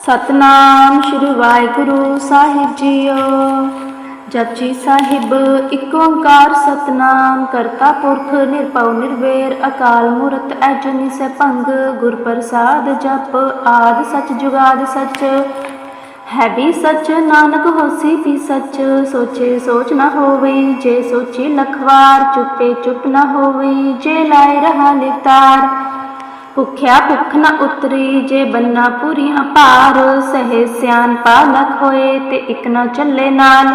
ਸਤਨਾਮ ਸ਼੍ਰੀ ਵਾਹਿਗੁਰੂ ਸਾਹਿਬ ਜੀਓ। ਜਪਜੀ ਸਾਹਿਬ, ਇੱਕ ਓੰਕਾਰ ਸਤਨਾਮ, ਕਰਤਾ ਪੁਰਖ, ਨਿਰਭਉ, ਨਿਰਵੈਰ, ਅਕਾਲ ਮੂਰਤ ਅਜੂਨੀ ਸੈਭੰਗ ਗੁਰ ਪ੍ਰਸਾਦ ਜਪ, ਆਦ ਸਚ ਜੁਗਾਦ ਸਚ। ਹੈ ਵੀ ਸਚ, ਨਾਨਕ ਹੋਸੀ ਵੀ ਸਚ, ਸੋਚੇ ਸੋਚ ਨਾ ਹੋਵੇ, ਜੇ ਸੋਚੀ ਲਖਵਾਰ, ਚੁੱਪੇ ਚੁੱਪ ਨਾ ਹੋਵੇ, ਜੇ ਲਾਇ ਰਹਾ ਲਿਵਤਾਰ ਭੁਖਿਆ ਭੁਖ ਨਾ ਉਤਰੀ, ਜੇ ਬੰਨਾ ਪੂਰੀਆਂ ਭਾਰ, ਸਹੇ ਸਿਆਨ ਪਾਲਕ ਹੋਏ ਤੇ ਇਕ ਨਾ ਚੱਲੇ ਨਾਲ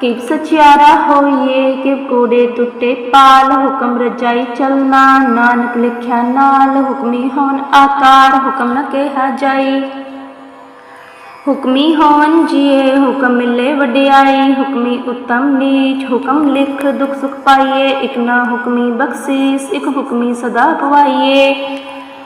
ਕਿਵ ਸਚਿਆਰਾ ਹੋਈਏ, ਕਿਵ ਕੋੜੇ ਟੁੱਟੇ ਪਾਲ, ਹੁਕਮ ਰਜਾਈ ਚਲਨਾ ਨਾਨਕ ਲਿਖਿਆ ਨਾਲ, ਹੁਕਮੀ ਹੋਣ ਆਕਾਰ, ਹੁਕਮ ਨ ਕਿਹਾ ਜਾਈ। ਹੁਕਮੀ ਹੋਵਨ ਜੀਏ, ਹੁਕਮ ਮਿਲੇ ਵਡਿਆਈ। ਹੁਕਮੀ ਉਤਮ ਨੀਚ, ਹੁਕਮ ਲਿਖ ਦੁਖ ਸੁਖ ਪਾਈਏ। ਇਕ ਨਾ ਹੁਕਮੀ ਬਖਸ਼ੀਸ, ਇਕ ਹੁਕਮੀ ਸਦਾ ਪਵਾਈਏ।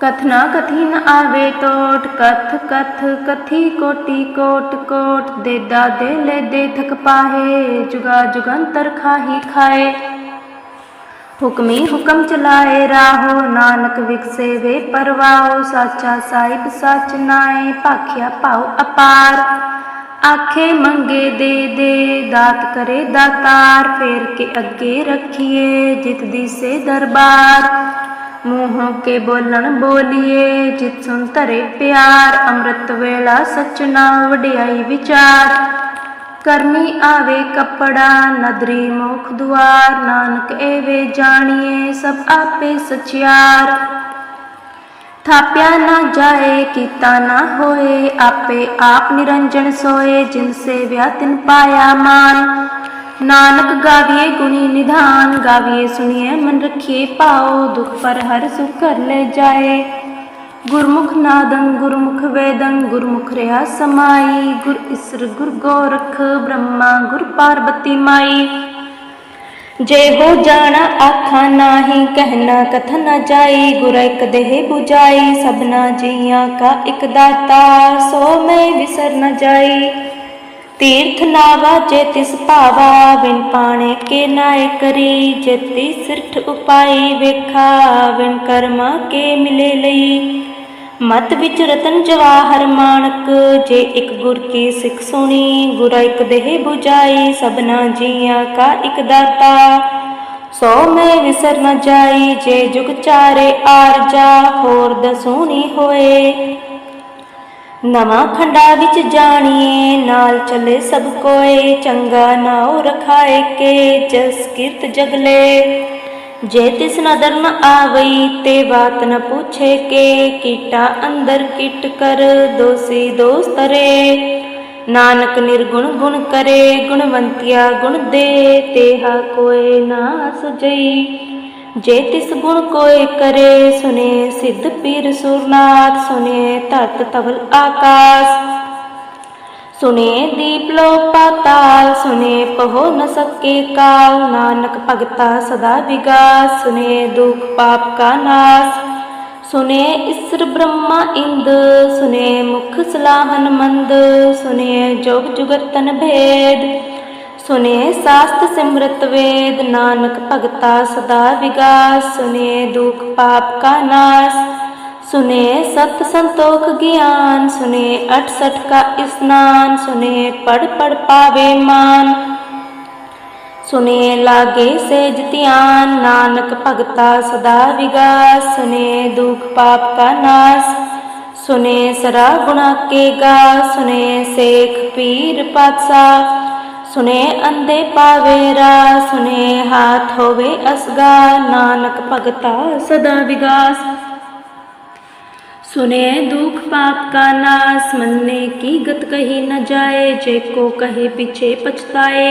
ਕਥਨਾ ਕਥੀ ਨ ਆਵੇ ਟੋਟ ਕਥ ਕਥ ਕਥੀ ਕੋਟੀ ਕੋਟ ਕੋਟ ਦੇ ਦਾਦੇ ਲੈ ਦੇ ਥਕ ਪਾਹੇ ਜੁਗਾ ਜੁਗੰਤਰ ਖਾਹੀ ਖਾਏ ਹੁਕਮੀ ਹੁਕਮ ਚਲਾਏ ਰਾਹੋ ਨਾਨਕ ਵਿਕਸੇ ਵੇ ਪਰਵਾਓ ਸਾਚਾ ਸਾਹਿਬ ਸਚ ਨਾਏ ਭਾਖਿਆ ਭਾਉ ਅਪਾਰ ਆਖੇ ਮੰਗੇ ਦੇ ਦੇ ਦਾਤ ਕਰੇ ਦਾਤਾਰ ਫੇਰ ਕੇ ਅੱਗੇ ਰੱਖੀਏ ਜਿਤ ਦਿਸੇ ਦਰਬਾਰ ਮੂੰਹੋਂ ਕੇ ਬੋਲਣ ਬੋਲੀਏ, ਜਿਤ ਸੁਨ ਧਰੇ ਪਿਆਰ, ਅੰਮ੍ਰਿਤ ਵੇਲਾ ਸਚਨਾ ਵਡਿਆਈ ਵਿਚਾਰ। ਕਰਨੀ ਆਵੇ ਕੱਪੜਾ, ਨਦਰੀ ਮੁਖ ਦੁਆਰ, ਨਾਨਕ ਏਵੇ ਜਾਣੀਏ ਸਭ ਆਪੇ ਸਚਿਆਰ। ਥਾਪਿਆ ਨਾ ਜਾਏ, ਕੀਤਾ ਨਾ ਹੋਏ, ਆਪੇ ਆਪ ਨਿਰੰਜਨ ਸੋਏ, ਜਿਨ ਸੇਵਿਆ ਤਿਨ ਪਾਇਆ ਮਾਨ ਨਾਨਕ ਗਾਵੀਏ ਗੁਣੀ ਨਿਧਾਨ ਗਾਵੀਏ ਸੁਣੀਏ ਮਨ ਰਖੀਏ ਪਾਓ ਦੁਖ ਪਰ ਹਰ ਸੁਖ ਕਰ ਲੈ ਜਾਏ। ਗੁਰਮੁਖ ਨਾਦੰ, ਗੁਰਮੁਖ ਵੇਦੰ, ਗੁਰਮੁਖ ਰਿਹਾ ਸਮਾਈ। ਗੁਰ ਇਸਰ ਗੁਰ ਗੋਰਖ ਬ੍ਰਹਮਾ, ਗੁਰ ਪਾਰਬਤੀ ਮਾਈ। ਜੇ ਹੋ ਜਾਣਾ ਆਖਾਂ ਨਾਹੀ, ਕਹਿਣਾ ਕਥ ਨ ਜਾਈ। ਗੁਰ ਇਕ ਦੇਹ 부ਜਾਈ ਸਭਨਾ ਜੀਆਂ ਕਾ ਇਕ ਦਾਤਾ। ਸੋ ਮੈਂ ਵਿਸਰ ਨ ਜਾਈ। ਤੀਰਥ ਨਾਵਾ ਜੇ ਤਿਸ ਭਾਵਾ ਵਿਨ ਪਾਣੇ ਕੇ ਨਾਇ ਕਰੀ, ਜੇ ਸਿਰਠ ਉਪਾਈ ਵੇਖਾ ਵਿਨ ਕਰਮਾ ਕੇ ਮਿਲੇ ਲਈ। ਮਤ ਵਿੱਚ ਰਤਨ ਜਵਾਹਰ ਮਾਨਕ ਜੇ ਇੱਕ ਗੁਰ ਕੀ ਸਿੱਖ ਸੁਣੀ, ਗੁਰ ਇੱਕ ਦੇਹ 부ਜਾਈ ਸਭਨਾ ਜੀਆਂ ਕਾ ਇੱਕ ਦਾਤਾ। ਸੋ ਮੈਂ ਵਿਸਰ ਨ ਜਾਈ, ਜੇ ਜੁਗ ਚਾਰੇ ਆਰਜਾ, ਹੋਰ ਦਸੂਣੀ ਹੋਏ। ਨਵਾਂ ਖੰਡਾ ਵਿੱਚ ਜਾਣੀਏ, ਨਾਲ ਚੱਲੇ ਸਭ ਕੋਏ, ਚੰਗਾ ਨਾਉ ਰਖਾਏ ਕੇ, ਜਸ ਕੀਰਤ ਜਗਲੇ ਜੇ ਤਿਸ ਨਦਰ ਨ ਆਵਈ, ਤੇ ਬਾਤ ਨ ਪੁੱਛੇ ਕੇ, ਕੀਟਾ ਅੰਦਰ ਕਿਟ ਕਰ, ਦੋਸੀ ਦੋਸਤ ਰੇ ਨਾਨਕ ਨਿਰਗੁਣ ਗੁਣ ਕਰੇ, ਗੁਣਵੰਤਿਆ ਗੁਣ ਦੇ, ਤੇਹਾ ਕੋਏ ਨਾ ਸੁਜਈ ਜੇ ਤਿਸ ਗੁਣ ਕੋਇ ਕਰੇ ਸੁਨੇ, ਸਿੱਧ ਪੀਰ ਸੁਰਨਾਥ ਸੁਨੇ, ਧਰਤ ਤਵਲ ਆਕਾਸ। ਸੁਨੇ ਦੀਪ ਲੋ ਪਾਤਾਲ, ਸੁਨੇ ਪਹੋ ਨ ਸਕੇ ਕਾਲ। ਨਾਨਕ ਭਗਤਾ ਸਦਾ ਵਿਗਾਸ, ਸੁਨੇ ਦੁਖ ਪਾਪ ਕਾ ਨਾਸ। ਸੁਨੇ ਇਸਰ ਬ੍ਰਹਮਾ ਇੰਦ, ਸੁਨੇ ਮੁਖ ਸਲਾਹਨ ਮੰਦ, ਸੁਨੇ ਜੋਗ ਜੁਗਤਨ ਭੇਦ। ਸੁਨੇ ਸਾਸਤ ਸਿਮਰਤ ਵੇਦ, ਨਾਨਕ ਭਗਤਾ ਸਦਾ ਵਿਗਾਸ, ਸੁਨੇ ਦੁਖ ਪਾਪ ਕਾ ਨਾਸ, ਸੁਨੇ ਸਤ ਸੰਤੋਖ ਗਿਆਨ, ਸੁਨੇ 68 ਕਾ ਇਸਨਾਨ, ਸੁਨੇ ਪੜ ਪੜ ਪਾਵੇ ਮਾਨ, ਸੁਨੇ ਲਾਗੇ ਸੇਜ ਧਿਆਨ, ਨਾਨਕ ਭਗਤਾ ਸਦਾ ਵਿਗਾਸ, ਸੁਨੇ ਦੁਖ ਪਾਪ ਕਾ ਨਾਸ, ਸੁਨੇ ਸਰਾ ਗੁਣਾ ਕੇ ਗਾ, ਸੁਨੇ ਸੇਖ ਪੀਰ ਪਾਤਸ਼ਾਹ ਸੁਨੇ ਅੰਦੇ ਪਾਵੇ ਰਾ ਸੁਨੇ ਹਾਥ ਹੋਵੇ ਅਸਗਾ ਨਾਨਕ ਭਗਤਾ ਸਦਾ ਵਿਗਾਸ सुने दुख पाप का नाश मनने की गत कही न जाए जे को कहे पीछे पछताए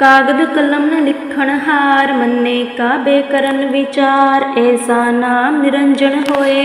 कागद कलम न लिखण हार मन्ने का बेकरन विचार ऐसा नाम निरंजन होए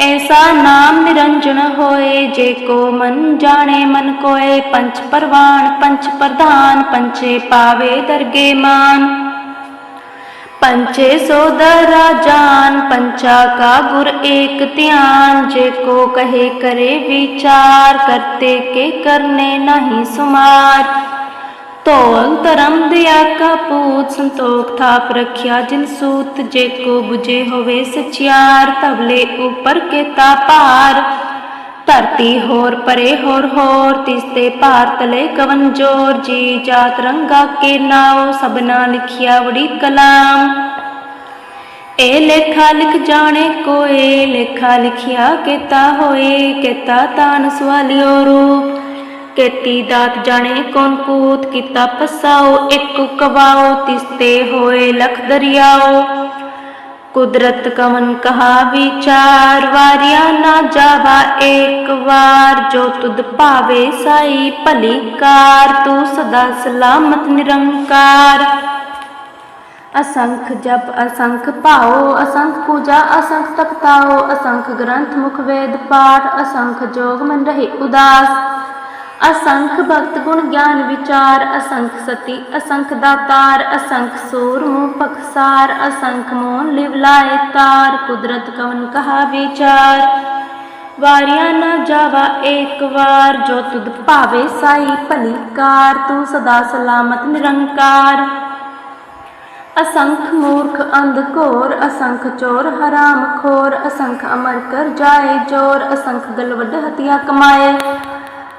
ਐਸਾ ਨਾਮ ਨਿਰੰਜਨ ਹੋਏ, ਜੇ ਕੋ ਮਨ ਜਾਣੇ, ਮਨ ਕੋਏ ਪੰਚ ਪਰਵਾਨ ਪੰਚ ਪ੍ਰਧਾਨ ਪੰਚੇ ਪਾਵੇ ਦਰਗੇ ਮਾਨ। ਪੰਚੇ ਸੋਦਰਾ ਰਾਜਾਨ ਪੰਚਾ ਕਾ ਗੁਰ ਏਕ ਧਿਆਨ, ਜੇ ਕੋ ਕਹੇ ਕਰੇ ਵਿਚਾਰ, ਕਰਤੇ ਕੇ ਕਰਨੇ ਨਹੀਂ ਸੁਮਾਰ। ਧੋਲ ਧਰਮ ਦਿਆ ਕਾ ਪੂਤ ਸੰਤੋਖ ਥਾਪ ਰਖਿਆ, ਜਿਨ ਸੂਤ ਜੇ ਕੋ 부ਜੇ ਹੋਵੇ ਸਚਿਆਰ ਤਬਲੇ ਉਪਰ ਕੇ ਤਾ ਭਾਰ। ਧਰਤੀ ਹੋਰ ਪਰੇ ਹੋਰ ਹੋਰ, ਤਿਸ ਤੇ ਭਾਰ ਤਲੇ ਕਵਨ ਜੋਰ। ਜੀ ਜਾਤ ਰੰਗਾ ਕੇ ਨਾਉ ਸਭਨਾ ਲਿਖਿਆ ਵੜੀ ਕਲਾਮ। ਇਹ ਲੇਖਾ ਲਿਖ ਜਾਣੇ ਕੋਏ, ਲੇਖਾ ਲਿਖਿਆ ਕੀਤਾ ਹੋਏ, ਕੀਤਾ ਤਾਨ ਸਵਾਲਿਓ ਰੂਪ। ਕੀਤੀ ਦਾਤ ਜਾਣੇ ਕੌਣ ਪੂਤ ਕੀਤਾ ਪਸਾਓ, ਇੱਕ ਕਵਾਓ, ਤਿਸ ਹੋਏ ਲਖ ਦਰਿਆਓ। ਕੁਦਰਤ ਕਵਨ ਕਹਾ ਵਿਚਾਰ, ਵਾਰਿਆ ਨਾ ਜਾਵਾ ਏਕ ਵਾਰ। ਜੋ ਤੁਧ ਭਾਵੇ ਸਾਈ ਭਲੀ ਕਾਰ, ਤੂੰ ਸਦਾ ਸਲਾਮਤ ਨਿਰੰਕਾਰ। ਅਸੰਖ ਜਪ, ਅਸੰਖ ਭਾਓ, ਅਸੰਖ ਪੂਜਾ, ਅਸੰਖ ਤਪਤਾਓ ਅਸੰਖ ਗ੍ਰੰਥ ਮੁਖ ਵੇਦ ਪਾਠ, ਅਸੰਖ ਜੋਗ ਮਨ ਰਹੇ ਉਦਾਸ। ਅਸੰਖ ਭਗਤ ਗੁਣ ਗਿਆਨ ਵਿਚਾਰ, ਅਸੰਖ ਸਤੀ, ਅਸੰਖ ਦਾਤਾਰ, ਅਸੰਖ ਸੂਰ ਮੂਹ ਪਖਸਾਰ ਅਸੰਖ ਮੋਨ ਲਿਵ ਲਾਏ ਤਾਰ, ਕੁਦਰਤ ਕਵਨ ਕਹਾ ਵਿਚਾਰ। ਵਾਰਿਆ ਨਾ ਜਾਵਾ ਏਕ ਵਾਰ, ਜੋ ਤੁਧ ਭਾਵੇ ਸਾਈ ਭਲੀ ਕਾਰ, ਤੂੰ ਸਦਾ ਸਲਾਮਤ ਨਿਰੰਕਾਰ। ਅਸੰਖ ਮੂਰਖ ਅੰਧ ਘੋਰ, ਅਸੰਖ ਚੋਰ ਹਰਾਮ ਖੋਰ, ਅਸੰਖ ਅਮਰ ਕਰ ਜਾਏ ਜੋਰ, ਅਸੰਖ ਗਲਵਡ ਹਤਿਆ ਕਮਾਏ।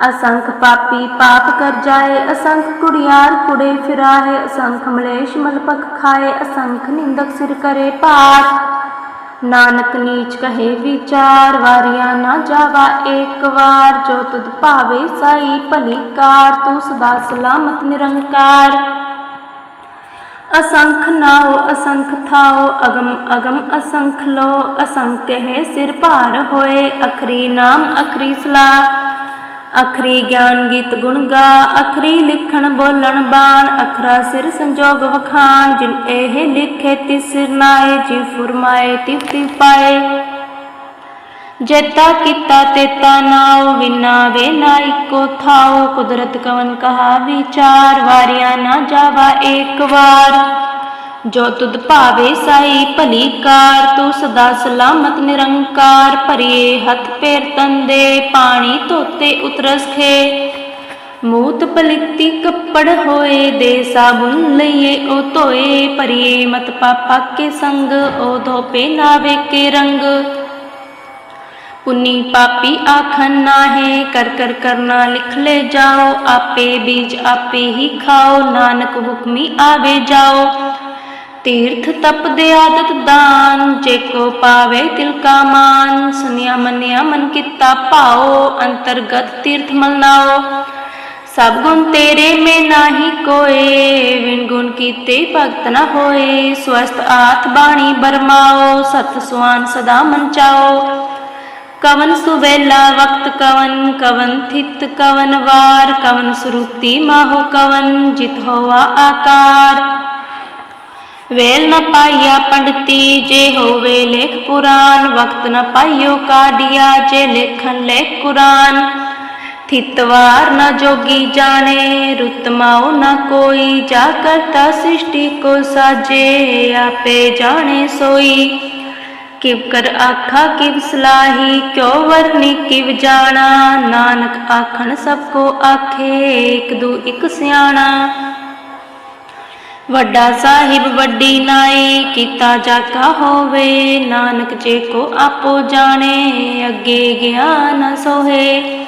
ਅਸੰਖ ਪਾਪੀ ਪਾਪ ਕਰ ਜਾਏ, ਅਸੰਖ ਕੁੜਿਆਰ ਕੁੜੇ ਫਿਰਾਏ, ਅਸੰਖ ਮਲੇਸ਼ ਮਲਪਕ ਖਾਏ, ਅਸੰਖ ਨਿੰਦਕ ਸਿਰ ਕਰੇ ਪਾਟ ਨਾਨਕ ਨੀਚ ਕਹੇ ਵਿਚਾਰ, ਵਾਰਿਆ ਨਾ ਜਾਵਾ ਏਕ ਵਾਰ, ਜੋ ਤੁਧ ਭਾਵੇ ਸਾਈ ਭਲੀ ਕਾਰ, ਤੂੰ ਸਦਾ ਸਲਾਮਤ ਨਿਰੰਕਾਰ। ਅਸੰਖ ਨਾਉ ਅਸੰਖ ਥਾਉ ਅਗਮ ਅਗਮ ਅਸੰਖ ਲੋ ਅਸੰਖ ਕਹੇ ਸਿਰ ਭਾਰ ਹੋਏ, ਅਖਰੀ ਨਾਮ ਅਖਰੀ ਸਲਾ ਅਖਰੀ ਗਿਆਨ ਗੀਤ ਗੁਣ ਗਾ, ਅਖਰੀ ਲਿਖਣ ਬੋਲਣ ਬਾਣ, ਅਖਰਾ ਸਿਰ ਸੰਜੋਗ ਵਖਾਣ, ਜਿਨ ਇਹ ਲਿਖੇ ਤਿਸ ਨਾਏ ਜੀ ਫੁਰਮਾਏ ਤਿਵ ਤਿਵ ਪਾਏ। ਜੇਤਾ ਕੀਤਾ ਤੇਤਾ ਨਾਉ ਵਿਨਾ ਵੇ ਨਾ ਇੱਕੋ ਥਾਉ, ਕੁਦਰਤ ਕਵਨ ਕਹਾ ਵਿਚਾਰ, ਵਾਰਿਆ ਨਾ ਜਾਵਾ ਏਕ ਵਾਰ। ਜੋ ਤੁਧ ਭਾਵੇ ਸਾਈ ਭਲੀ ਕਾਰ, ਤੂੰ ਸਦਾ ਸਲਾਮਤ ਨਿਰੰਕਾਰ ਭਰੀਏ, ਹੱਥ ਪੈਰ ਤੰਦੇ, ਪਾਣੀ ਧੋਤੇ ਉਤਰਸ ਖੇ। ਮੂਤ ਪਲਿੱਤੀ ਕੱਪੜ ਹੋਏ, ਦੇ ਸਾਬੁਨ ਲਈਏ, ਉਹ ਧੋਏ ਭਰੀਏ, ਮਤ ਪਾਪਾ ਕੇ ਸੰਗ, ਉਹ ਧੋਪੇ ਨਾਵੇ ਕੇ ਰੰਗ। ਪੁਨੀ ਪਾਪੀ ਆਖਨ ਨਾਹੇ, ਕਰ ਕਰ ਕਰਨਾ ਲਿਖ ਲੈ ਜਾਓ, ਆਪੇ ਬੀਜ ਆਪੇ ਹੀ ਖਾਓ, ਨਾਨਕ ਹੁਕਮੀ ਆਵੇ ਜਾਓ। ਤੀਰਥ ਤਪ ਦੇ ਆਦਤ ਦਾਨ, ਜੇ ਕੋ ਪਾਵੇ ਤਿਲ ਕਾ ਮਾਨ, ਸੁਨਿਆ ਮੰਨਿਆ ਮਨ ਕੀਤਾ ਭਾਓ, ਅੰਤਰਗਤ ਤੀਰਥ ਮਲਨਾਓ ਸਭ ਗੁਣ ਤੇਰੇ ਮੇ ਨਾਹੀ ਕੋਏ, ਵਿਣ ਗੁਣ ਕੀਤੇ ਭਗਤ ਨਾ ਹੋਏ ਸਵਸਤ ਆਥ ਬਾਣੀ ਬਰਮਾਓ, ਸਤ ਸੁਆਨ ਸਦਾ ਮਨ ਚਾਓ। ਕਵਨ ਸੁਵੇਲਾ ਵਕਤ ਕਵਨ ਕਵਨ ਥਿਤ ਕਵਨ ਵਾਰ, ਕਵਨ ਸਰੂਤੀ ਮਾਹੋ ਕਵਨ, ਜਿਤ ਹੋਆ ਆਕਾਰ। ਵੇਲ ਨ ਪਾਈਆ ਪੰਡਤੀ, ਜੇ ਹੋਵੇ ਲੇਖ ਪੁਰਾਨ, ਵਕਤ ਨ ਪਾਈਓ ਕਾਢਿਆ, ਜੇ ਲੇਖਨ ਲੇਖ ਕੁਰਾਨ। ਥਿਤਵਾਰ ਨ ਜੋਗੀ ਜਾਣੇ, ਰੁਤ ਨ ਕੋਈ, ਜਾ ਕਰਤਾ ਸ੍ਰਿਸ਼ਟੀ ਕੋ ਸਾਜੇ, ਆਪੇ ਜਾਣੇ ਸੋਈ। ਕਿਵ ਕਰ ਆਖਾ, ਕਿਵ ਸਲਾਹੀ, ਕਿਉ ਵਰਨੀ, ਕਿਵ ਜਾਣਾ। ਨਾਨਕ ਆਖਣ ਸਭ ਕੋ ਆਖੇ, ਇਕ ਦੂ ਇਕ ਸਿਆਣਾ। ਵੱਡਾ ਸਾਹਿਬ ਵੱਡੀ ਨਾਈ ਕੀਤਾ ਜਾਕਾ ਹੋਵੇ, ਨਾਨਕ ਜੇ ਕੋ ਆਪੋ ਜਾਣੇ, ਅੱਗੇ ਗਿਆ ਨ ਸੋਹੇ।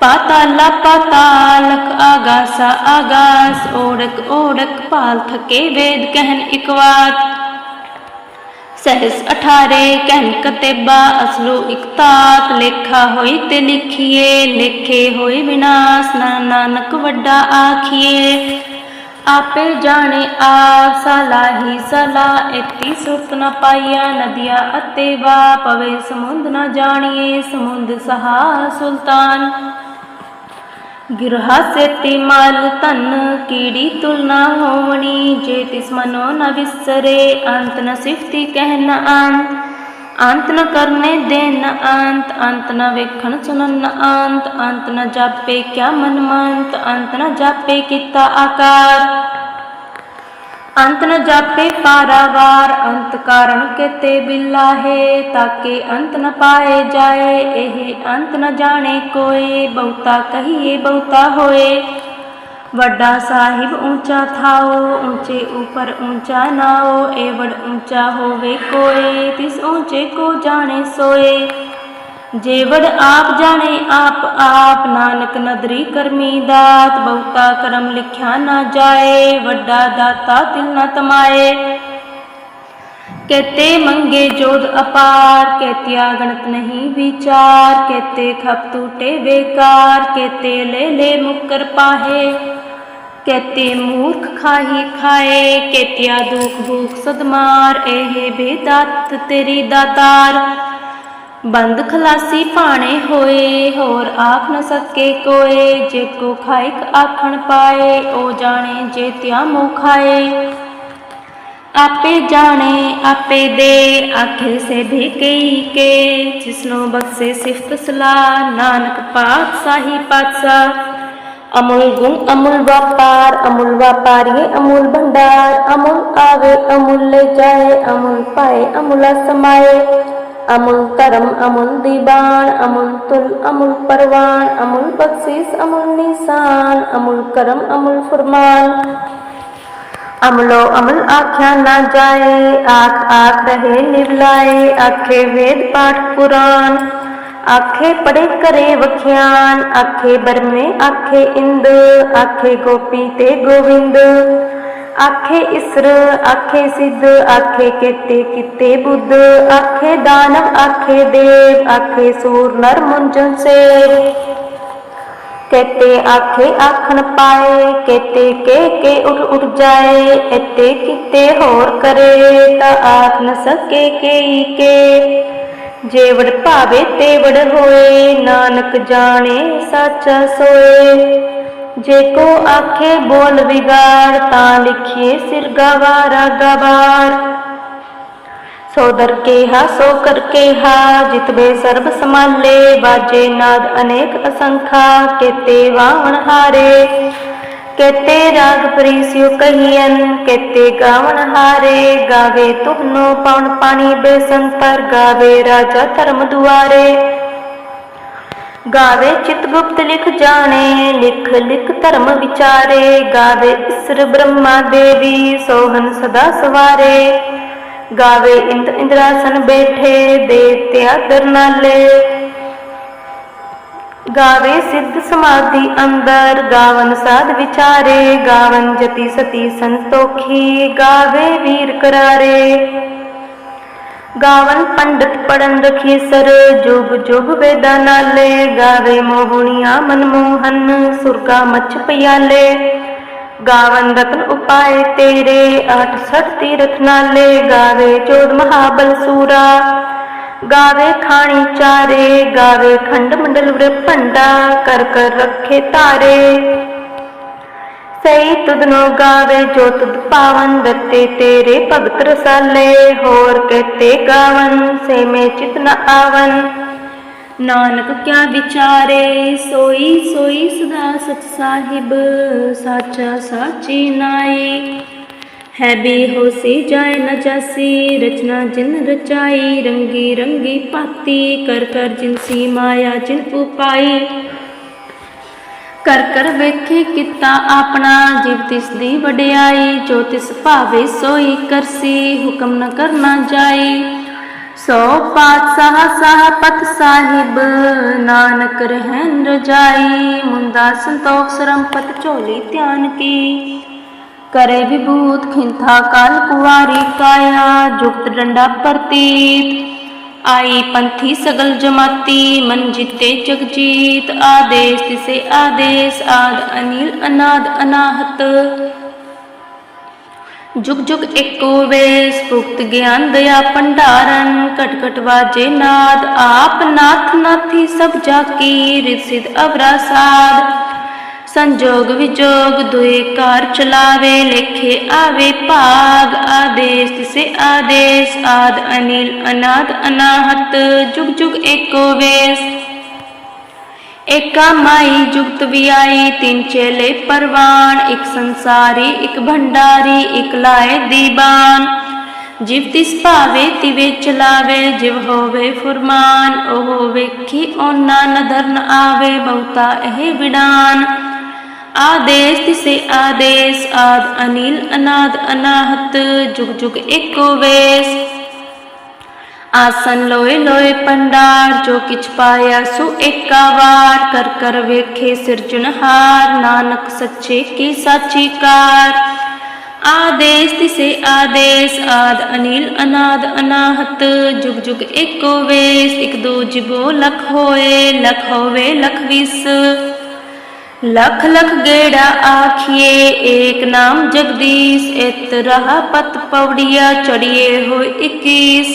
ਪਾਤਾਲਾ ਪਾਤਾਲਕ ਆਗਾਸਾ, ਆਗਾਸ, ਓੜਕ ਓੜਕ ਪਾਲ ਥਕੇ ਵੇਦ ਕਹਿਨ ਇਕ ਵਾਤ। ਸਹਿਸ ਅਠਾਰੇ ਕਹਿਨ ਕਤੇਬਾ, ਅਸਲੋ ਇਕ ਲੇਖਾ ਹੋਈ ਤੇ ਲਿਖੀਏ, ਲੇਖੇ ਹੋਏ ਵਿਨਾਸ਼, ਨਾ ਨਾਨਕ ਵੱਡਾ ਆਖੀਏ। ਆਪੇ ਜਾਣੇ ਆਪ ਸਲਾਹੀ ਸਲਾ ਇਤੀ ਸੁਰਤ ਨ ਪਾਈਆ ਨਦੀਆਂ ਅਤੇ ਵਾ ਪਵੇ ਸਮੁੰਦ ਨ ਜਾਣੀਏ ਸਮੁੰਦ ਸਹਾ ਸੁਲਤਾਨ। ਗਿਰਹਾ ਸੇਤੀ ਮਲ ਧਨ, ਕੀੜੀ ਤੁਲਨਾ ਹੋਵਣੀ, ਜੇ ਤਿਸ ਮਨੋ ਨ ਵਿਸਰੇ, ਅੰਤ ਨ ਸਿਫਤੀ ਕਹਿ ਨ ਅੰਤ ਅੰਤ ਨ ਕਰਨੇ ਦੇ ਨ ਅੰਤ ਅੰਤ ਨ ਵੇਖਣ ਸੁਣਨ ਨ ਅੰਤ ਅੰਤ ਨ ਜਾਪੇ ਕਿਆ ਮਨ ਮੰਤ ਅੰਤ ਨ ਜਾਪੇ ਕੀਤਾ ਆਕਾਰ। ਅੰਤ ਨ ਜਾਪੇ ਪਾਰਾਵਾਰ, ਅੰਤ ਕਾਰਣ ਕੇਤੇ ਬਿਲਾਹੇ, ਤਾਕੇ ਅੰਤ ਨ ਪਾਏ ਜਾਏ, ਇਹ ਅੰਤ ਨ ਜਾਣੇ ਕੋਏ, ਬਹੁਤਾ ਕਹੀਏ ਬਹੁਤਾ ਹੋਏ। ਵੱਡਾ ਸਾਹਿਬ ਊਂਚਾ ਥਾਓ ਊਂਚੇ ਉਪਰ ਊਂਚਾ ਨਾਓ ਏਵੜ ਊਂਚਾ ਹੋਵੇ ਕੋਏ, ਤਿਸ ਊਂਚੇ ਕੋ ਜਾਣੇ ਸੋਏ। ਜੇਵੜ ਆਪ ਜਾਣੇ, ਆਪ ਆਪ ਨਾਨਕ ਨਦਰੀ ਕਰਮੀ ਦਾਤ, ਬਹੁਤਾ ਕਰਮ ਲਿਖਿਆ ਨਾ ਜਾਏ, ਵੱਡਾ ਦਾਤਾ ਤਿਲ ਨ ਤਮਾਏ। ਕਹਤੇ ਮੰਗੇ ਜੋਦ ਅਪਾਰ, ਕਹਤਿਆ ਗਣਤ ਨਹੀਂ ਵਿਚਾਰ, ਕਹਤੇ ਖਪ ਟੂਟੇ ਬੇਕਾਰ, ਕਹਤੇ ਲੈ ਲੈ ਮੁਕਰ ਪਾਹੇ। ਕਹਤੇ ਮੂਰਖ ਖਾਹੀ ਖਾਏ, ਕਹਤਿਆ ਦੁਖ ਭੂਖ ਸਦਮਾਰ ਇਹ ਬੇਦਾਤ ਤੇਰੀ ਦਾਤਾਰ। ਬੰਦ ਖਲਾਸੀ ਭਾਣੇ ਹੋਏ, ਹੋਰ ਆਖ ਨ ਸਕੇ ਕੋਏ, ਜੇ ਕੋ ਖਾਇਕ ਆਖਣ ਪਾਏ ਉਹ ਜਾਣੇ ਜੇ ਤਿਆ ਮੋ ਖਾਏ। ਆਪੇ ਜਾਣੇ, ਆਪੇ ਦੇ ਆਖੇ ਸੇ ਵੀ ਕਈ ਕੇ, ਜਿਸਨੋ ਬਖਸ਼ੇ ਸਿਫਤ ਸਲਾਹ, ਨਾਨਕ ਪਾਤਸ਼ਾਹੀ ਪਾਤਸ਼ਾਹ। ਪਾਤਸ਼ਾਹ ਅਮੁਲ ਗੁਣ ਅਮੁਲ ਵਪਾਰ ਅਮੁਲ ਵਪਾਰੀਏ ਅਮੁਲ ਭੰਡਾਰ ਅਮੁਲ ਆਵੇ ਅਮੁਲ ਲੈ ਜਾਏ ਅਮੁਲ ਪਾਏ ਅਮੁਲਾ ਸਮਾਏ ਅਮੁਲ ਧਰਮ ਅਮੁਲ ਦੀਵਾਨ ਅਮੁਲ ਤੁਲ ਅਮੁਲ ਪਰਵਾਨ ਅਮੁਲ ਬਖਸ਼ਿਸ਼ ਅਮੁਲ ਨਿਸ਼ਾਨ ਅਮੁਲ ਕਰਮ ਅਮੁਲ ਫਰਮਾਨ ਅਮਲੋ ਅਮਲ ਆਖਿਆ ਨਾ ਜਾਏ ਆਖ ਆਖ ਰਹੇ ਨਿਵਲਾਏ ਆਖੇ ਵੇਦ ਪਾਠ ਪੁਰਾਨ ਆਖੇ ਪੜੇ ਕਰੇ ਵਖਿਆਨ, ਆਖੇ ਬਰਮੇ, ਆਖੇ ਇੰਦ, ਆਖੇ ਗੋਪੀ ਤੇ ਗੋਵਿੰਦ। ਆਖੇ ਇਸਰ, ਆਖੇ ਸਿੱਧ, ਆਖੇ ਕੀਤੇ ਕਿਤੇ ਬੁੱਧ। ਆਖੇ ਦਾਨਵ, ਆਖੇ ਦੇਵ, ਆਖੇ ਸੂਰ, ਨਰ ਮੁੰਜਨ ਸੇਵ। ਕਹਤੇ ਆਖੇ ਆਖਣ ਪਾਏ, ਕੇਤੇ ਕੇ ਕੇ ਉਠ ਉਠ ਜਾਏ ਇਤੇ ਕਿਤੇ ਹੋਰ ਕਰੇ, ਤਾਂ ਆਖ ਨ ਸਕੇ ਕੇਈ ਕੇ। ਜੇਵੜ ਭਾਵੇ ਤੇਵੜ ਹੋਏ, ਨਾਨਕ ਜਾਣੇ ਸਾਚਾ ਸੋਏ। ਜੇ ਕੋ ਆਖੇ ਬੋਲ ਵਿਗਾੜ, ਤਾਂ ਲਿਖੀਏ ਸਿਰ ਗਵਾਰਾ ਗਵਾਰ। ਸੋ ਕੇਹਾ ਸੋ ਕਰ ਕੇਹਾ ਜਿਤਬੇ ਸਰਬ ਸਮਾਲੇ ਬਾਜੇ ਨਾਦ ਅਨੇਕ ਅਸੰਖਾ, ਕੇਤੇ ਵਾਵਣ ਹਾਰੇ। ਕੇਤੇ ਰਾਗ ਪ੍ਰੀਸਿਉ ਕਹੀਐਨ ਕੇਤੇ ਗਾਵਣ ਹਾਰੇ, ਗਾਵੇ ਤੁਹਨੋ ਪਉਣ ਪਾਣੀ ਬੇਸੰਤਰ ਗਾਵੇ ਰਾਜਾ ਧਰਮ ਦੁਆਰੇ। ਗਾਵੇ ਚਿਤ ਗੁਪਤ ਲਿਖ ਜਾਣੇ, ਲਿਖ ਲਿਖ ਧਰਮ ਵਿਚਾਰੇ, ਗਾਵੇ ਇਸਰ ਬ੍ਰਹਮਾ ਦੇਵੀ ਸੋਹਨ ਸਦਾ ਸਵਾਰੇ। ਗਾਵੇ ਇੰਦ ਇੰਦਰਾਸਨ ਬੈਠੇ, ਦੇਵਤਿਆ ਤਿਆ ਕਰਨਾਲੇ ਗਾਵੇ ਸਿੱਧ ਸਮਾਧੀ ਅੰਦਰ, ਗਾਵਨ ਸਾਧ ਵਿਚਾਰੇ, ਗਾਵਨ ਜਤੀ ਸਤੀ ਸੰਤੋਖੀ, ਗਾਵੇ ਵੀਰ ਕਰਾਰੇ। ਗਾਵਨ ਪੰਡਤ ਪੜਨ ਰਖੀਸਰ ਜੁਗ ਜੁਗ ਵੇਦਾਂ ਨਾਲੇ, ਗਾਵੇ ਮੋਹਣੀਆਂ ਮਨਮੋਹਨ ਸੁਰਗਾ ਮੱਛ ਪਿਆਲੇ। ਗਾਵਨ ਰਤਨ ਉਪਾਏ ਤੇਰੇ, ਆਠ ਸਠ ਤੀਰਥ ਨਾਲੇ, ਗਾਵੇ ਚੋਦ ਮਹਾਬਲ ਸੂਰਾ। ਗਾਵੇ ਖਾਣੀ ਚਾਰੇ, ਗਾਵੇ ਖੰਡ ਮੰਡਲ ਵਰ ਭੰਡਾ, ਕਰ ਕਰ ਰੱਖੇ ਤਾਰੇ। ਸਈ ਤੁਧਨੋ ਗਾਵੇ, ਜੋ ਤੁਧ ਪਾਵਨ, ਦਿੱਤੇ ਤੇਰੇ ਭਗਤ ਰਸਾਲੇ। ਹੋਰ ਕਹਤੇ ਗਾਵਨ ਸੇ ਮੇ ਚਿਤ ਨ ਆਵਨ। ਨਾਨਕ ਕਿਆ ਵਿਚਾਰੇ, ਸੋਈ ਸੋਈ ਸਦਾ ਸਤ ਸਾਹਿਬ, ਸਾਚਾ ਸਾਚੀ ਨਾਈ। ਹੈ ਵੀ ਹੋਸੀ ਜਾਏ ਨ ਜਾਸੀ। ਰਚਨਾ ਜਿਨ ਰਚਾਈ, ਰੰਗੀ ਰੰਗੀ ਪਾਤੀ। ਕਰ ਕਰ ਜਿਨਸੀ ਮਾਇਆ, ਜਿਨ ਉਪਾਈ। ਕਰ ਕਰ ਵੇਖੀ ਕੀਤਾ ਆਪਣਾ, ਜਿਵ ਤਿਸ ਦੀ ਵਡਿਆਈ। ਜੋ ਤਿਸ ਭਾਵੇ ਸੋਈ ਕਰਸੀ, ਹੁਕਮ ਨ ਕਰਨਾ ਜਾਈ। ਸੋ ਪਾਤਸ਼ਾਹ ਸਾਹ ਪਤ ਸਾਹਿਬ, ਨਾਨਕ ਰਹਿਣ ਰਜਾਈ। ਮੁੰਦਾ ਸੰਤੋਖ ਸਰਮ ਪਤ ਝੋਲੀ ਧਿਆਨ ਕੀ। ਕਰੇ ਵਿਭੂਤ ਖਿੰਥਾ ਕਾਲ ਕੁਵਾਰੀ ਕਾਇਆ, ਜੁਗਤ ਡੰਡਾ ਪ੍ਰਤੀਤ। ਆਈ ਪੰਥੀ ਸਗਲ ਜਮਾਤੀ, ਮਨ ਜਿਤੇ ਜਗਜੀਤ। ਆਦੇਸ ਤਿਸੇ ਆਦੇਸ, ਆਦ ਅਨੀਲ, ਅਨਾਦ ਅਨਾਹਤ। ਜੁਗ ਜੁਗ ਏਕੋ ਵੇਸ, ਭੁਗਤ ਗਿਆਨ ਦਇਆ ਭੰਡਾਰਨ। ਕਟ ਕਟ ਵਾਜੇ ਨਾਦ, ਆਪ ਨਾਥ ਨਾਥੀ ਸਭ ਜਾ ਕੀ ਰਿਤ ਅਵਰਾ ਸਾਧ। ਸੰਜੋਗ ਵਿਜੋਗ ਦੁਇ ਕਾਰ ਚਲਾਵੇ, ਲੇਖੇ ਆਵੇ, ਭਾਗ ਆਦੇਸ, ਤਿਸੇ ਆਦੇਸ, ਆਦ ਅਨੀਲ, ਅਨਾਦ, ਅਨਾਹਤ, ਜੁਗ ਜੁਗ ਏਕੋ ਵੇਸ। ਏਕਾ ਮਾਈ ਜੁਗਤ ਵਿਆਈ, ਤਿੰਨ ਚੇਲੇ ਪਰਵਾਨ, ਇੱਕ ਸੰਸਾਰੀ, ਇੱਕ ਭੰਡਾਰੀ, ਇੱਕ ਲਾਏ ਦੀਬਾਨ। ਜਿਵ ਤਿਸ ਭਾਵੇ, ਤਿਵੇ ਚਲਾਵੇ, ਜਿਵ ਹੋਵੇ ਫੁਰਮਾਨ, ਉਹ ਵੇਖੀ ਓਨਾ ਨਦਰ ਨ ਆਵੇ, ਬਹੁਤਾ ਇਹ ਵਿਡਾਨ ਆਦੇਸ ਤਿਸੇ ਆਦੇਸ, ਆਦ ਅਨੀਲ, ਅਨਾਦ ਅਨਾਹਤ, ਜੁਗ ਜੁਗ ਏਕੋ ਵੇਸ। ਆਸਨ ਲੋਏ ਲੋਏ ਪੰਡਾਰ, ਜੋ ਕਿਛ ਪਾਇਆ ਸੋ ਏਕਾ ਵਾਰ। ਕਰ ਕਰ ਵੇਖੇ ਸਿਰਜਣਹਾਰ ਨਾਨਕ ਸੱਚੇ ਕੀ ਸਾਚੀ ਕਾਰ। ਆਦੇਸ ਤਿਸੇ ਆਦੇਸ, ਆਦ ਅਨੀਲ, ਅਨਾਦ ਅਨਾਹਤ, ਜੁਗ ਜੁਗ ਏਕੋ ਵੇਸ। ਇਕ ਦੋ ਜਿਬੋ ਲਖ ਹੋਏ, ਲਖ ਹੋਵੇ ਲਖ ਵਿਸ। ਲਖ ਲਖ ਗੇੜਾ ਆਖੀਏ, ਏਕ ਨਾਮ ਜਗਦੀਸ਼, ਇਤ ਰਹਾ ਪਤ ਪਵੜੀਆ ਚੜੀਏ ਹੋਏ 21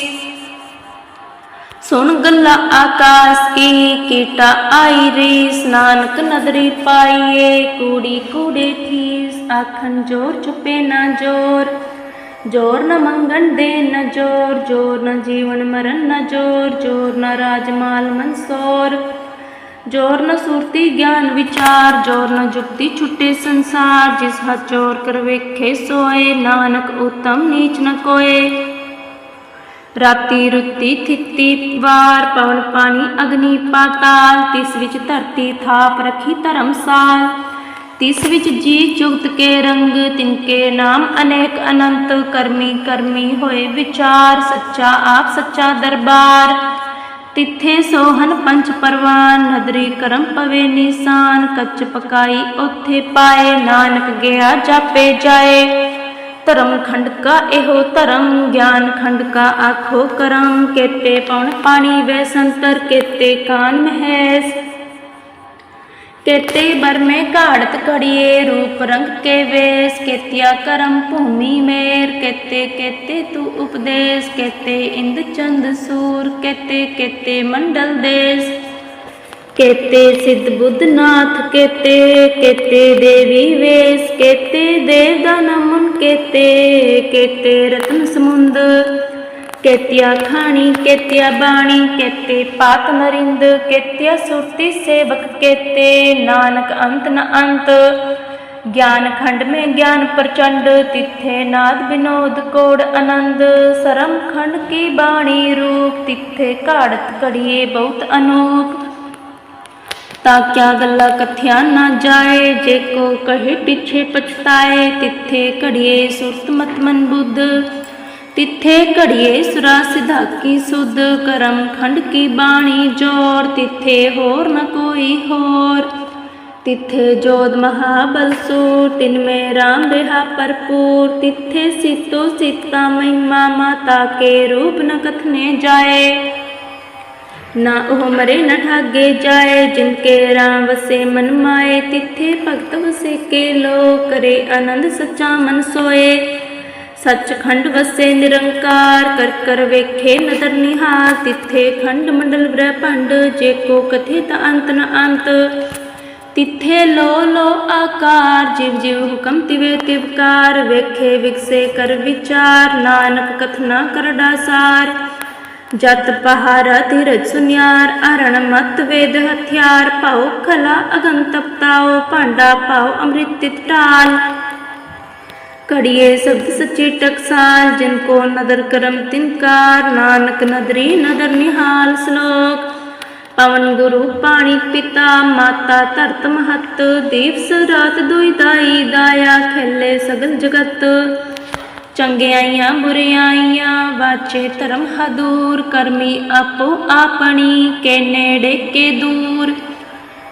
ਸੁਣ ਗੱਲਾ ਆਕਾਸ ਕੀ ਕੀਟਾ ਆਈ ਰੀਸ, ਨਾਨਕ ਨਦਰੀ ਪਾਈਏ, ਕੂੜੀ ਕੂੜੇ ਥੀਸ ਆਖਣ ਜੋਰ ਚੁਪੇ ਨਾ ਜੋਰ। ਜੋਰ ਨ ਮੰਗਣ ਦੇ ਨ ਜੋਰ ਜੋਰ ਨ ਜੀਵਨ ਮਰਨ ਨ ਜੋਰ ਜੋਰ ਨ ਰਾਜਮਾਲ ਮਨਸੋਰ। ਜੋਰ ਨ ਗਿਆਨ ਵਿਚਾਰ। ਜੋਰ ਜੁਗਤੀ, ਛੁੱਟੇ ਸੰਸਾਰ। ਜਿਸ ਹੱਥ ਜੋਰ ਕਰ ਵੇਖੇ, ਸੋਏ। ਨਾਨਕ ਉਤਮ ਨੀਚ ਨ ਕੋਏ। ਰਾਤੀ ਰੁੱਤੀ ਥਿੱਤੀ ਵਾਰ, ਪਵਨ ਪਾਣੀ ਅਗਨੀ ਪਾਤਾਲ। ਤਿਸ ਵਿੱਚ ਧਰਤੀ ਥਾਪ ਰਖੀ ਧਰਮਸਾਲ ਤਿਸ ਵਿੱਚ ਜੀ ਜੁਗਤ ਕੇ ਰੰਗ ਤਿਨਕੇ ਨਾਮ ਅਨੇਕ ਅਨੰਤ। ਕਰਮੀ ਕਰਮੀ ਹੋਏ ਵਿਚਾਰ, ਸੱਚਾ ਆਪ, ਸੱਚਾ ਦਰਬਾਰ। ਤਿੱਥੇ ਸੋਹਨ ਪੰਚ ਪਰਵਾਨ, ਨਦਰੀ ਕਰਮ ਪਵੇ ਨਿਸ਼ਾਨ, ਕੱਚ ਪਕਾਈ ਉਥੇ ਪਾਏ, ਨਾਨਕ ਗਿਆ ਜਾਪੇ ਜਾਏ। ਧਰਮ ਖੰਡ ਕਾ ਇਹੋ ਧਰਮ, ਗਿਆਨ ਖੰਡ ਕਾ ਆਖੋ ਕਰਮ, ਕੇਤੇ ਪਉਣ ਪਾਣੀ ਵੇ ਸੰਤਰ, ਕੇਤੇ ਕਾਨ ਮਹਿਸ। ਕੇਤੇ ਬਰਮੇ ਘਾੜਤ ਘੜੀਏ, ਰੂਪ ਰੰਗ ਕੇ ਵੇਸ, ਕੇਤਿਆ ਕਰਮ ਭੂਮੀ ਮੇਰ, ਕੇਤੇ ਕੇਤੇ ਤੂ ਉਪਦੇਸ਼, ਕੇਤੇ ਇੰਦ ਚੰਦ ਸੂਰ, ਕੇਤੇ ਕੇਤੇ ਮੰਡਲ ਦੇਸ। ਕੇਤੇ ਸਿੱਧ ਬੁੱਧ ਨਾਥ, ਕੇਤੇ ਕੇਤੇ ਦੇਵੀ ਵੇਸ, ਕੇਤੇ ਦੇਵ ਦਾ ਨਮਨ ਕੇਤੇ ਕੇਤੇ ਰਤਨ ਸਮੁੰਦ ਕੇਤਿਆ ਖਾਣੀ, ਕੇਤਿਆ ਬਾਣੀ, ਕੇਤੇ ਪਾਤ ਨਰਿੰਦ, ਕੇਤਿਆ ਸੁਰਤੀ ਸੇਵਕ, ਕੇਤੇ ਨਾਨਕ ਅੰਤ ਨ ਅੰਤ। ਗਿਆਨ ਖੰਡ ਮੇ ਗਿਆਨ ਪ੍ਰਚੰਡ, ਤਿੱਥੇ ਨਾਦ ਬਿਨੋਦ ਕੋੜ ਆਨੰਦ। ਸਰਮ ਖੰਡ ਕੀ ਬਾਣੀ ਰੂਪ, ਤਿੱਥੇ ਘਾੜਤ ਘੜੀਏ ਬਹੁਤ ਅਨੂਪ। ਤਾਂ ਕਿਆ ਗੱਲਾਂ ਕਥਿਆ ਨਾ ਜਾਏ, ਜੇ ਕੋ ਕਹੇ ਪਿੱਛੇ ਪਛਤਾਏ, ਤਿੱਥੇ ਘੜੀਏ ਸੁਰਤ ਮਤ ਮਨ ਬੁੱਧ। ਤਿੱਥੇ ਘੜੀਏ ਸੁਰਾ ਸਿਧਾ ਕੀ ਸੁਧ ਕਰਮ ਖੰਡ ਕੀ ਬਾਣੀ ਜੋਰ, ਤਿੱਥੇ ਹੋਰ ਨ ਕੋਈ ਹੋਰ। ਤਿੱਥੇ ਜੋਦ ਮਹਾਬਲ ਸੂਰ, ਤਿਨ ਮੇ ਰਾਮ ਰਹਾ ਭਰਪੂਰ। ਤਿੱਥੇ ਸਿਤੋ ਸਿਤਾ ਮਹਿਮਾ ਮਾਤਾ ਕੇ ਰੂਪ ਨ ਕਥਨੇ ਜਾਏ। ਨਾ ਉਹ ਮਰੇ ਨ ਠਾਗੇ ਜਾਏ, ਜਿਨ ਕੇ ਰਾਮ ਵਸੇ ਮਨ ਮਾਏ। ਤਿੱਥੇ ਭਗਤ ਵਸੇ ਕੇ ਲੋ ਕਰੇ ਆਨੰਦ ਸੱਚਾ ਮਨ ਸੋਏ। ਸੱਚਖੰਡ ਵਸੇ ਨਿਰੰਕਾਰ ਕਰ ਕਰ ਵੇਖੇ ਨਦਰ ਨਿਹਾਲ ਤਿੱਥੇ ਖੰਡ ਮੰਡਲ ਬ੍ਰਹਮੰਡ ਜੇ ਕੋ ਕਥਿਤ ਅੰਤ ਨ ਅੰਤ ਤਿੱਥੇ ਲੋ ਲੋ ਆਕਾਰ ਜਿਵ ਜਿਵ ਹੁਕਮ ਤਿਵੇ ਤਿਵਕਾਰ ਵੇਖੇ ਵਿਗਸੇ ਕਰ ਵਿਚਾਰ ਨਾਨਕ ਕਥਨਾ ਕਰ ਡਾਸਾਰ ਜਤ ਪਹਾਰਾ ਧੀਰਜ ਸੁਨਿਆਰ ਅਰਣ ਮਤ ਵੇਦ ਹਥਿਆਰ ਪਾਉ ਖਲਾ ਅਗਨ ਤਪਤਾਓ ਭਾਂਡਾ ਪਾਉ ਅੰਮ੍ਰਿਤ ਘੜੀਏ ਸਬਦ ਸੱਚੇ ਟਕਸਾਲ, ਜਿਨ ਕੋ ਨਦਰ ਕਰਮ ਤਿਨਕਾਰ ਨਾਨਕ ਨਦਰੀ ਨਦਰ ਨਿਹਾਲ ਸ਼ਲੋਕ। ਪਵਨ ਗੁਰੂ ਪਾਣੀ ਪਿਤਾ, ਮਾਤਾ ਧਰਤ ਮਹਤ, ਦਿਵਸ ਰਾਤ ਦੁਇ ਦਾਈ, ਦਾਇਆ ਖੇਲੇ ਸਗਲ ਜਗਤ। ਚੰਗਿਆਈਆਂ ਬੁਰਿਆਈਆਂ ਵਾਚੇ ਧਰਮ ਹਦੂਰ ਕਰਮੀ ਆਪੋ ਆਪਣੀ, ਕੇ ਨੇੜੇ, ਕੇ ਦੂਰ।